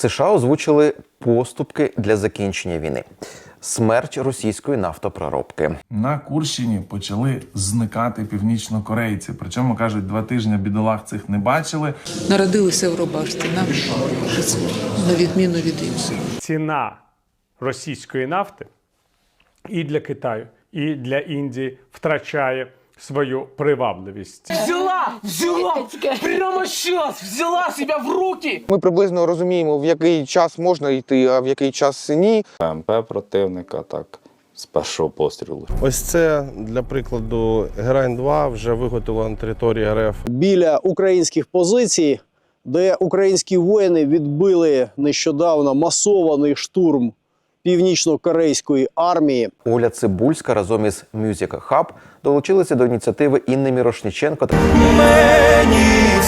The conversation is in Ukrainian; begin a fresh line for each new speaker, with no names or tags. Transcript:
США озвучили поступки для закінчення війни. Смерть російської нафтопроробки.
На Курщині почали зникати північнокорейці. Причому кажуть, два тижні бідолах цих не бачили.
Народилися в Робашті, нам на відміну від інших.
ціна російської нафти і для Китаю, і для Індії втрачає свою привабливість.
Взяла, взяла, прямо сейчас взяла себя в руки.
Ми приблизно розуміємо, в який час можна йти, а в який час ні.
МП противника так з першого пострілу.
Ось це для прикладу Герань 2 вже виготовлено на території РФ.
біля українських позицій, де українські воїни відбили нещодавно масований штурм північно-корейської армії.
Оля Цибульська разом із Music Hub долучилися до ініціативи Інни Мірошниченко.
Мені